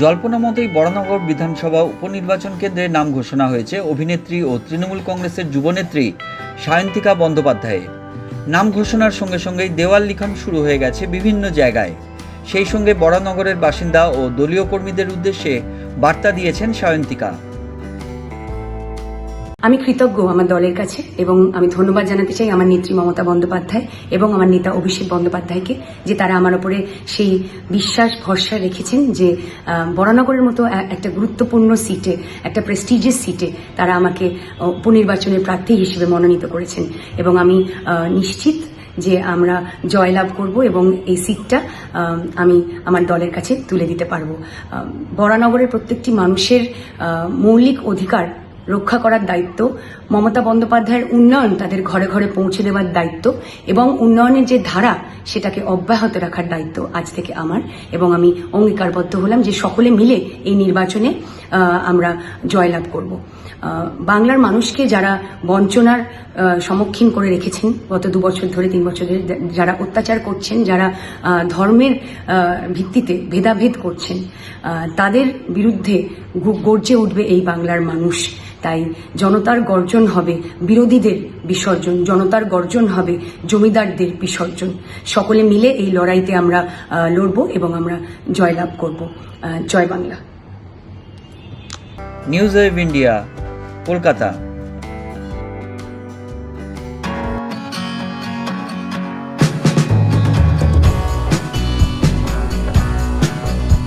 জল্পনা মতোই বড়নগর বিধানসভা উপনির্বাচন কেন্দ্রে নাম ঘোষণা হয়েছে অভিনেত্রী ও তৃণমূল কংগ্রেসের যুবনেত্রী সায়ন্তিকা বন্দ্যোপাধ্যায়ের। নাম ঘোষণার সঙ্গে সঙ্গেই দেওয়াল লিখন শুরু হয়ে গেছে বিভিন্ন জায়গায়। সেই সঙ্গে বড়নগরের বাসিন্দা ও দলীয় কর্মীদের উদ্দেশ্যে বার্তা দিয়েছেন সায়ন্তিকা। আমি কৃতজ্ঞ আমার দলের কাছে এবং আমি ধন্যবাদ জানাতে চাই আমার নেত্রী মমতা বন্দ্যোপাধ্যায় এবং আমার নেতা অভিষেক বন্দ্যোপাধ্যায়কে যে তারা আমার ওপরে সেই বিশ্বাস, ভরসা রেখেছেন যে বরানগরের মতো একটা গুরুত্বপূর্ণ সিটে, একটা প্রেস্টিজিয়াস সিটে তারা আমাকে উপনির্বাচনের প্রার্থী হিসেবে মনোনীত করেছেন এবং আমি নিশ্চিত যে আমরা জয়লাভ করব এবং এই সিটটা আমি আমার দলের কাছে তুলে দিতে পারব। বরানগরের প্রত্যেকটি মানুষের মৌলিক অধিকার রক্ষা করার দায়িত্ব, মমতা বন্দ্যোপাধ্যায়ের উন্নয়ন তাদের ঘরে ঘরে পৌঁছে দেওয়ার দায়িত্ব এবং উন্নয়নের যে ধারা সেটাকে অব্যাহত রাখার দায়িত্ব আজ থেকে আমার এবং আমি অঙ্গীকারবদ্ধ হলাম যে সকলে মিলে এই নির্বাচনে আমরা জয়লাভ করব। বাংলার মানুষকে যারা বঞ্চনার সম্মুখীন করে রেখেছেন গত দু বছর ধরে, তিন বছর ধরে যারা অত্যাচার করছেন, যারা ধর্মের ভিত্তিতে ভেদাভেদ করছেন তাদের বিরুদ্ধে গর্জে উঠবে এই বাংলার মানুষ। তাই জনতার গর্জন হবে, বিরোধীদের বিসর্জন, জনতার গর্জন হবে, জমিদারদের বিসর্জন। সকলে মিলে এই লড়াইতে আমরা লড়ব এবং আমরা জয়লাভ করব। জয় Bangla. News of India Kolkata